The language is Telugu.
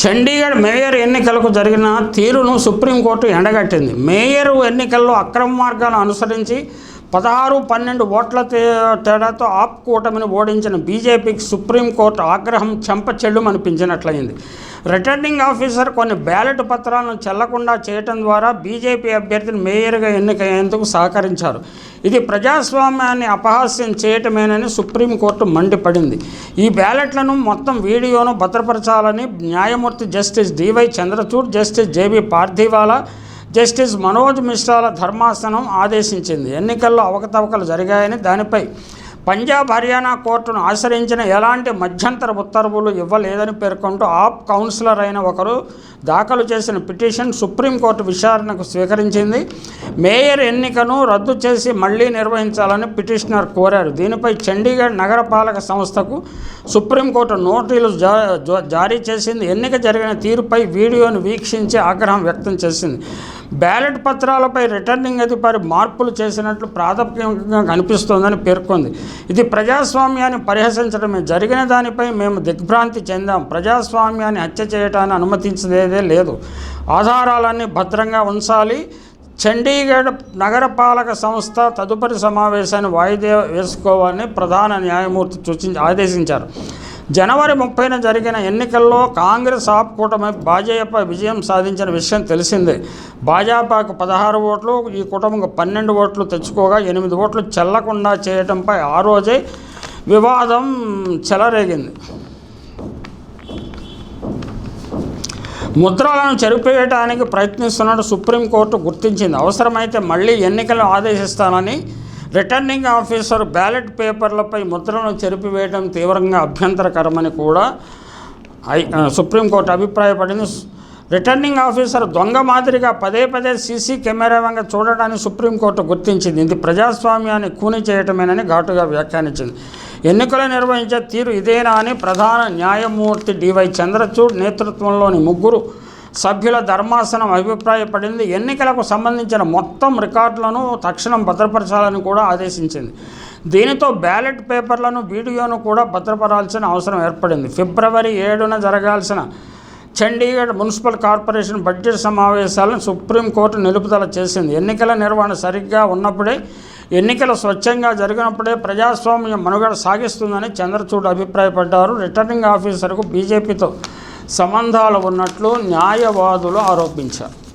చండీగఢ్ మేయర్ ఎన్నికలకు జరిగిన తీరును సుప్రీంకోర్టు ఎండగట్టింది. మేయర్ ఎన్నికల్లో అక్రమ మార్గాలు అనుసరించి పదహారు పన్నెండు ఓట్ల తే- తేడాతో ఆప్ కూటమిని ఓడించిన బీజేపీకి సుప్రీంకోర్టు ఆగ్రహం చెంప చెల్లుమనిపించినట్లయింది. రిటర్నింగ్ ఆఫీసర్ కొన్ని బ్యాలెట్ పత్రాలను చెల్లకుండా చేయటం ద్వారా బీజేపీ అభ్యర్థిని మేయర్గా ఎన్నికయ్యేందుకు సహకరించారు. ఇది ప్రజాస్వామ్యాన్ని అపహాస్యం చేయటమేనని సుప్రీంకోర్టు మండిపడింది. ఈ బ్యాలెట్లను మొత్తం వీడియోను భద్రపరచాలని న్యాయమూర్తి justice DY Chandrachud justice JB Pardiwala justice Manoj మిశ్రాల ధర్మాసనం ఆదేశించింది. ఎన్నికల్లో అవకతవకలు జరిగాయని దానిపై పంజాబ్ హర్యానా కోర్టును ఆశ్రయించిన ఎలాంటి మధ్యంతర ఉత్తర్వులు ఇవ్వలేదని పేర్కొంటూ ఆప్ కౌన్సిలర్ అయిన ఒకరు దాఖలు చేసిన పిటిషన్ సుప్రీంకోర్టు విచారణకు స్వీకరించింది. మేయర్ ఎన్నికను రద్దు చేసి మళ్ళీ నిర్వహించాలని పిటిషనర్ కోరారు. దీనిపై చండీగఢ్ నగరపాలక సంస్థకు సుప్రీంకోర్టు నోటీసులు జా- జారీ చేసింది. ఎన్నిక జరిగిన తీరుపై వీడియోను వీక్షించి ఆగ్రహం వ్యక్తం చేసింది. బ్యాలెట్ పత్రాలపై రిటర్నింగ్ అధికారి మార్పులు చేసినట్లు ప్రాథమికంగా కనిపిస్తోందని పేర్కొంది. ఇది ప్రజాస్వామ్యాన్ని పరిహసించడమే. జరిగిన దానిపై మేము దిగ్భ్రాంతి చెందాం. ప్రజాస్వామ్యాన్ని హత్య చేయటాన్ని అనుమతించేదే లేదు. ఆధారాలన్నీ భద్రంగా ఉంచాలి. చండీగఢ్ నగరపాలక సంస్థ తదుపరి సమావేశాన్ని వాయిదా వేసుకోవాలని ప్రధాన న్యాయమూర్తి సూచించి ఆదేశించారు. జనవరి ముప్పైన జరిగిన ఎన్నికల్లో కాంగ్రెస్ ఆప్ కూటమి భాజపా విజయం సాధించిన విషయం తెలిసిందే. భాజపాకు పదహారు ఓట్లు ఈ కూటమికి పన్నెండు ఓట్లు తెచ్చుకోగా ఎనిమిది ఓట్లు చెల్లకుండా చేయటంపై ఆ రోజే వివాదం చెలరేగింది. ముద్రలను చెరిపేయడానికి ప్రయత్నిస్తున్నట్టు సుప్రీంకోర్టు గుర్తించింది. అవసరమైతే మళ్ళీ ఎన్నికలు ఆదేశిస్తానని రిటర్నింగ్ ఆఫీసర్ బ్యాలెట్ పేపర్లపై ముద్రను చెరిపివేయడం తీవ్రంగా అభ్యంతరకరమని కూడా ఐ సుప్రీంకోర్టు అభిప్రాయపడింది. రిటర్నింగ్ ఆఫీసర్ దొంగ మాదిరిగా పదే పదే సీసీ కెమెరా వంక చూడటాన్ని సుప్రీంకోర్టు గుర్తించింది. ఇది ప్రజాస్వామ్యాన్ని కూని చేయటమేనని ఘాటుగా వ్యాఖ్యానించింది. ఎన్నికలు నిర్వహించే తీరు ఇదేనా అని ప్రధాన న్యాయమూర్తి డివై చంద్రచూడ్ నేతృత్వంలోని ముగ్గురు సభ్యుల ధర్మాసనం అభిప్రాయపడింది. ఎన్నికలకు సంబంధించిన మొత్తం రికార్డులను తక్షణం భద్రపరచాలని కూడా ఆదేశించింది. దీనితో బ్యాలెట్ పేపర్లను వీడియోను కూడా భద్రపరాల్సిన అవసరం ఏర్పడింది. ఫిబ్రవరి ఏడున జరగాల్సిన చండీగఢ్ మున్సిపల్ కార్పొరేషన్ బడ్జెట్ సమావేశాలను సుప్రీంకోర్టు నిలుపుదల చేసింది. ఎన్నికల నిర్వహణ సరిగ్గా ఉన్నప్పుడే ఎన్నికలు స్వచ్ఛంగా జరిగినప్పుడే ప్రజాస్వామ్యం మనుగడ సాగిస్తుందని చంద్రచూడ్ అభిప్రాయపడ్డారు. రిటర్నింగ్ ఆఫీసర్కు బీజేపీతో సంబంధాలు ఉన్నట్లు న్యాయవాదులు ఆరోపించారు.